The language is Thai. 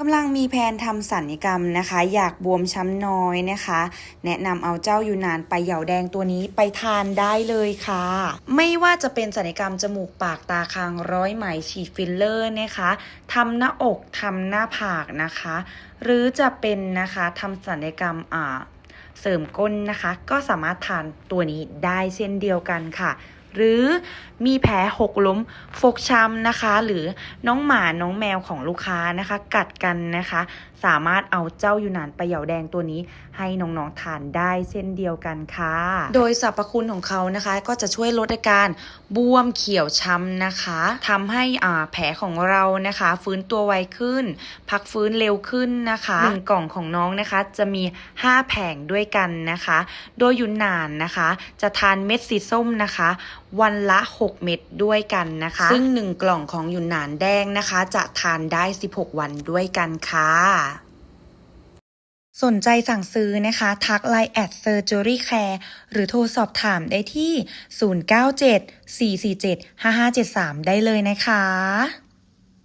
กำลังมีแผนทำสัญญกรรมนะคะ อยากบวมช้ำน้อยนะคะ แนะนำเอาเจ้ายูนานไปเหยาแดงตัวนี้ไปทานได้เลยค่ะ ไม่ว่าจะเป็นสัญญกรรมจมูกปากตาคางร้อยไหมฉีดฟิลเลอร์นะคะทำหน้าอกทำหน้าผากนะคะ หรือจะเป็นนะคะทำสัญญกรรมอ่าเสริมก้นนะคะ ก็สามารถทานตัวนี้ได้เช่นเดียวกันค่ะ หรือมีแผลหกล้มฟกช้ำนะคะ หรือน้องหมาน้องแมวของลูกค้านะคะ กัดกันนะคะ สามารถเอาเจ้ายูนานไปเหยาแดงตัวนี้ ให้น้องๆทานได้เช่นเดียวกันค่ะ โดยสรรพคุณของเขานะคะ ก็จะช่วยลดอาการบวมเขียวช้ำนะคะทำให้อ่าแผลของเรานะคะ ฟื้นตัวไวขึ้น พักฟื้นเร็วขึ้นนะคะหนึ่งกล่องของน้องนะคะ จะมี 5 แผงด้วยกันนะคะ โดยยุนนานนะคะ จะทานเม็ดสีส้มนะคะวันละ 6 เม็ดด้วยกันนะคะ ซึ่ง 1 กล่องของยุนนานแดงนะคะ จะทานได้ 16 วันด้วยกันค่ะสนใจสั่งซื้อนะคะ ทักไลน์แอดเซอร์จูรี่แคร์หรือโทรสอบถามได้ที่ 097 447 5573 ได้เลยนะคะ